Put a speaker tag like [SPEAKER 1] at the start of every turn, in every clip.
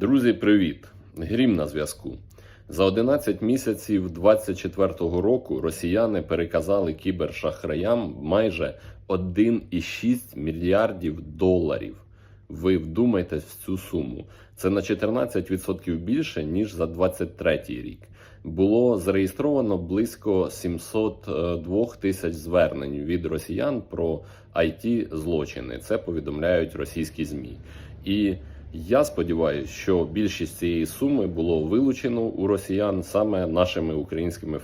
[SPEAKER 1] Друзі, привіт! Грім на зв'язку. За 11 місяців 2024 року росіяни переказали кібершахраям майже 1,6 мільярдів доларів. Ви вдумайтесь в цю суму. Це на 14% більше ніж за 23 рік. Було зареєстровано близько 702 тисяч звернень від росіян про it злочини. Це повідомляють російські змі. І я сподіваюся, що більшість цієї суми було вилучено у росіян саме нашими українськими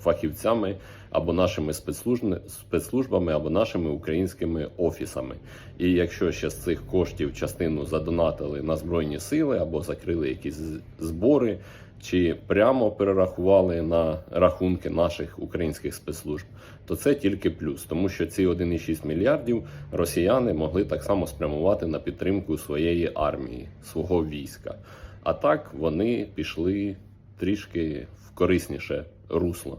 [SPEAKER 1] фахівцями або нашими спецслужб- спецслужбами, або нашими українськими офісами. І якщо ще з цих коштів частину задонатили на збройні сили або закрили якісь збори, чи прямо перерахували на рахунки наших українських спецслужб, то це тільки плюс, тому що ці 1,6 мільярдів росіяни могли так само спрямувати на підтримку своєї армії, свого війська. А так вони пішли трішки в корисніше русло.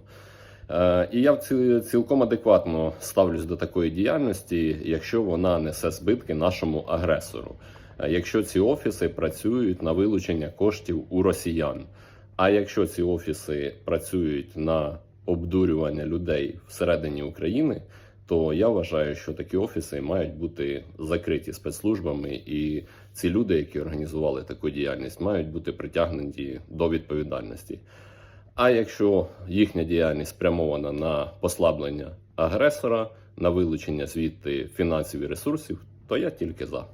[SPEAKER 1] Е, І я цілком адекватно ставлюсь до такої діяльності, якщо вона несе збитки нашому агресору. Е, Якщо ці офіси працюють на вилучення коштів у росіян, а якщо ці офіси працюють на обдурювання людей всередині України, то я вважаю, що такі офіси мають бути закриті спецслужбами, і ці люди, які організували таку діяльність, мають бути притягнуті до відповідальності. А якщо їхня діяльність спрямована на послаблення агресора, на вилучення звідти фінансів і ресурсів, то я тільки за.